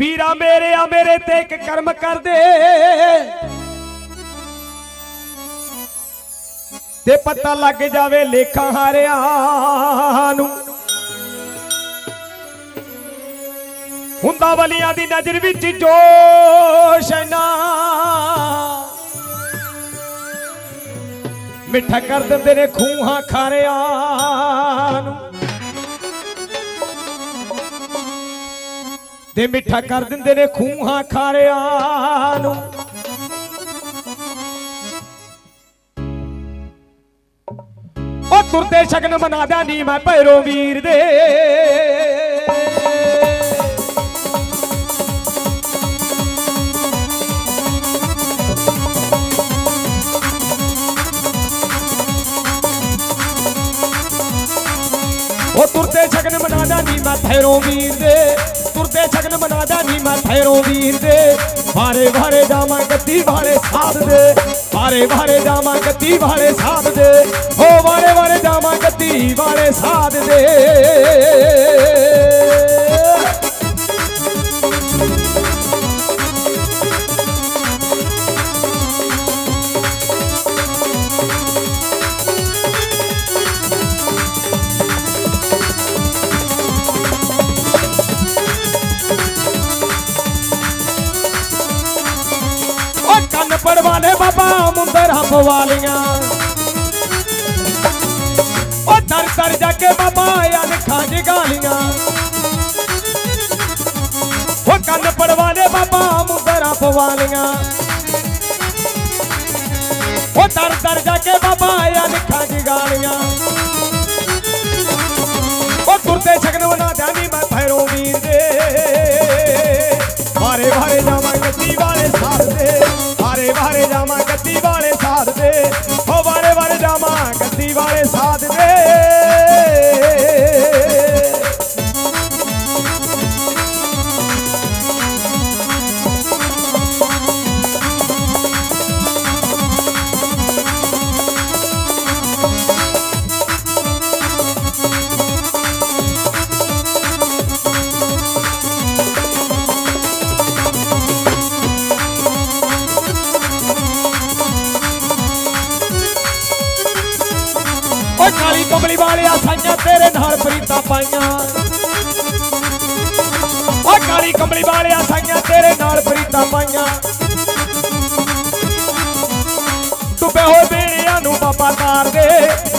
ਪੀਰਾ ਮੇਰੇ ਆ, ਮੇਰੇ ਤੇ ਇੱਕ ਕਰਮ ਕਰਦੇ। ਤੇ ਪਤਾ ਲੱਗ ਜਾਵੇ ਲੇਖਾਂ ਹਾਰਿਆਂ ਨੂੰ। ਹੁੰਦਾ ਵਲੀਆਂ ਦੀ ਨਜ਼ਰ ਵਿੱਚ ਜੋਸ਼ ਨਾ। ਮਿੱਠਾ ਕਰ ਦਿੰਦੇ ਨੇ ਖੂਹਾਂ ਖਾਰਿਆਂ ਨੂੰ। ਤੇ ਮਿੱਠਾ ਕਰ ਦਿੰਦੇ ਨੇ ਖੂਹਾਂ ਖਾਰਿਆਂ ਨੂੰ। ਉਹ ਤੁਰਦੇ ਸ਼ਗਨ ਮਨਾਦਾ ਨੀ ਮੈਂ ਭੈਰੋ ਵੀਰ ਦੇ। ਉਹ ਤੁਰਦੇ ਸ਼ਗਨ ਮਨਾਦਾ ਨੀ ਮੈਂ ਭੈਰੋ ਵੀਰ ਦੇ। ਤੁਰਦੇ ਸ਼ਗਨ ਮਨਾਦਾ ਨੀ ਮੈਂ। ਭੈਰੋ ਵੀਰ ਦੇ, ਵਾਰੇ ਵਾਰੇ ਜਾਵਾਂ ਗੱਦੀ ਵਾਲੇ ਸਾਧ ਦੇ। ਵਾਰੇ ਵਾਰੇ ਜਾਵਾਂ ਗੱਦੀ ਵਾਲੇ ਸਾਧ ਦੇ। ਹੋ ਵਾਰੇ ਵਾਰੇ ਜਾਵਾਂ ਗੱਦੀ ਵਾਲੇ ਸਾਧ ਦੇ। ਪੜਵਾਲੇ ਬਾਬਾ ਮੁੰਦਰ ਹੱਥ ਵਾਲੀਆਂ। ਓ ਦਰ ਦਰ ਜਾ ਕੇ ਬਾਬਾ ਆ ਲਿਖਾਂ ਜਗਾਲੀਆਂ। ਓ ਕੰਨ ਪੜਵਾਲੇ ਬਾਬਾ ਮੁੰਦਰ ਹੱਥ ਵਾਲੀਆਂ। ਓ ਦਰ ਦਰ ਜਾ ਕੇ ਬਾਬਾ ਆ ਲਿਖਾਂ ਜਗਾਲੀਆਂ। ਓ ਤੁਰਦੇ ਸ਼ਗਨ ਬਣਾ ਜਾਨੀ ਮੈਂ ਭੈਰੋ ਵੀਰ ਦੇ। ਮਾਰੇ ਵਾਰੇ ਜਾਵਾਂ ਗੱਦੀ ਓ ਵਾਲਿਆ ਸਾਈਆਂ ਤੇਰੇ ਨਾਲ ਪ੍ਰੀਤਾਂ ਪਾਈਆਂ। ਓ ਕਾਲੀ ਕਮਲੀ ਵਾਲਿਆ ਸਾਈਆਂ ਤੇਰੇ ਨਾਲ ਪ੍ਰੀਤਾਂ ਪਾਈਆਂ। ਡੁੱਬੇ ਹੋਏ ਬੇੜਿਆਂ ਨੂੰ ਬਾਬਾ ਤਾਰ ਦੇ।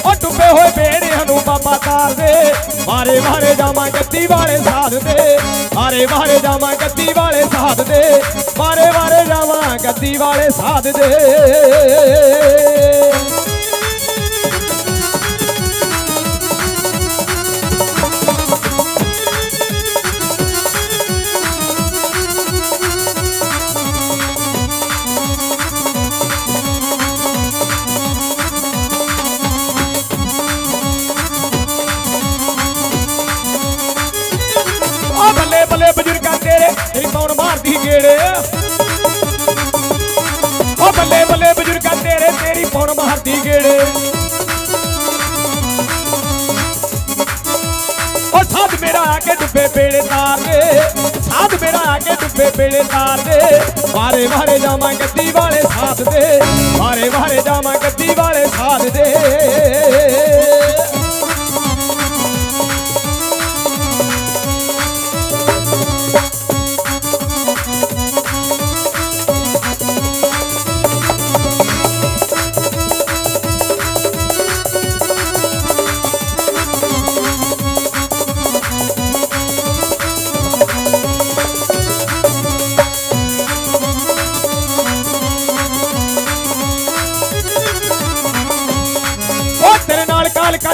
ਓ ਡੁੱਬੇ ਹੋਏ ਬੇੜਿਆਂ ਨੂੰ ਬਾਬਾ ਤਾਰ ਦੇ। ਮਾਰੇ ਮਾਰੇ ਜਾਵਾਂ ਗੱਦੀ ਵਾਲੇ ਸਾਧ ਦੇ। ਮਾਰੇ ਮਾਰੇ ਜਾਵਾਂ ਗੱਦੀ ਵਾਲੇ ਸਾਧ ਦੇ। ਮਾਰੇ ਮਾਰੇ ਜਾਵਾਂ ਗੱਦੀ ਵਾਲੇ ਸਾਧ ਦੇ। ਮੇਰਾ ਆ ਕੇ ਡੁੱਬੇ ਬੇੜੇ ਤਾਰ ਦੇ। ਸਾਧ ਮੇਰਾ ਆ ਕੇ ਡੁੱਬੇ ਬੇੜੇ ਤਾਰ ਦੇ। ਵਾਰੇ ਵਾਰੇ ਜਾਵਾਂ ਗੱਦੀ ਵਾਲੇ ਸਾਥ ਦੇ। ਵਾਰੇ ਵਾਰੇ ਜਾਵਾਂ ਗੱਦੀ ਵਾਲੇ ਸਾਥ ਦੇ।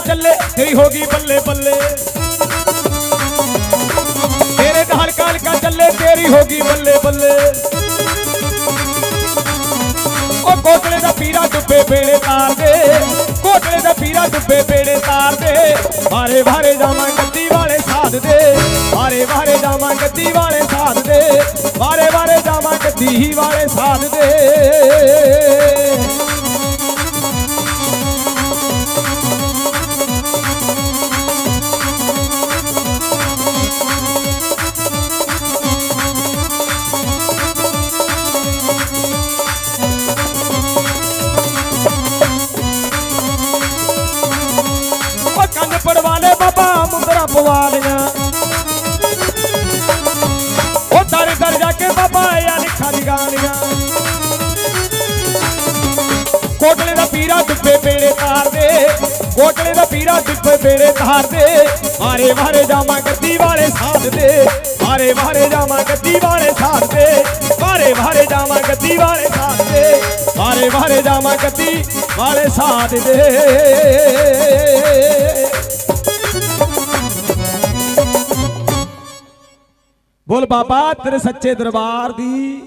ਚੱਲੇ ਤੇਰੀ ਹੋ ਗਈ ਬੱਲੇ ਬੱਲੇ। ਤੇਰੇ ਨਾਲ ਕਾਲਕਾ ਚੱਲੇ, ਤੇਰੀ ਹੋ ਗਈ ਬੱਲੇ ਬੱਲੇ। ਉਹ ਕੋਟਲੇ ਦਾ ਪੀਰਾ ਡੁੱਬੇ ਬੇੜੇ ਤਾਰਦੇ ਕੋਟਲੇ ਦਾ ਪੀਰਾ ਡੁੱਬੇ ਬੇੜੇ ਤਾਰਦੇ। ਵਾਰੇ ਵਾਰੇ ਜਾਵਾਂ ਗੱਦੀ ਵਾਲੇ ਸਾਧ ਦੇ, ਵਾਰੇ ਵਾਰੇ ਜਾਵਾਂ ਗੱਦੀ ਵਾਲੇ ਸਾਧ ਦੇ, ਵਾਰੇ ਵਾਰੇ ਜਾਵਾਂ ਗੱਦੀ ਵਾਲੇ ਸਾਧ ਦੇ। ਵਾਲੀਆਂ। ਉਹ ਦਰ ਦਰ ਜਾ ਕੇ ਬਾਬਾ ਆ ਲਿਖਾਂ ਜਗਾਲੀਆਂ ਕੋਟਲੇ ਦਾ ਪੀਰਾ ਦੁੱਬੇ ਬੇੜੇ ਤਾਰਦੇ ਕੋਟਲੇ ਦਾ ਪੀਰਾ ਦੁੱਬੇ ਬੇੜੇ ਤਾਰਦੇ ਮਾਰੇ ਮਾਰੇ ਜਾਵਾਂ ਗੱਦੀ ਵਾਲੇ ਸਾਥ ਦੇ। ਮਾਰੇ ਮਾਰੇ ਜਾਵਾਂ ਗੱਦੀ ਵਾਲੇ ਸਾਥ ਦੇ। ਮਾਰੇ ਮਾਰੇ ਜਾਵਾਂ ਗੱਦੀ ਵਾਲੇ ਸਾਥ ਦੇ। ਮਾਰੇ ਮਾਰੇ ਜਾਵਾਂ ਗੱਦੀ ਵਾਲੇ ਸਾਥ ਦੇ। ਬੋਲ ਬਾਬਾ ਤੇਰੇ ਸੱਚੇ ਦਰਬਾਰ ਦੀ,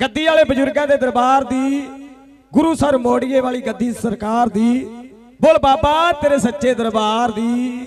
ਗੱਦੀ ਵਾਲੇ ਬਜ਼ੁਰਗਾਂ ਦੇ ਦਰਬਾਰ ਦੀ, ਗੁਰੂ ਸਰ ਮੋੜੀਏ ਵਾਲੀ ਗੱਦੀ ਸਰਕਾਰ ਦੀ, ਬੋਲ ਬਾਬਾ ਤੇਰੇ ਸੱਚੇ ਦਰਬਾਰ ਦੀ।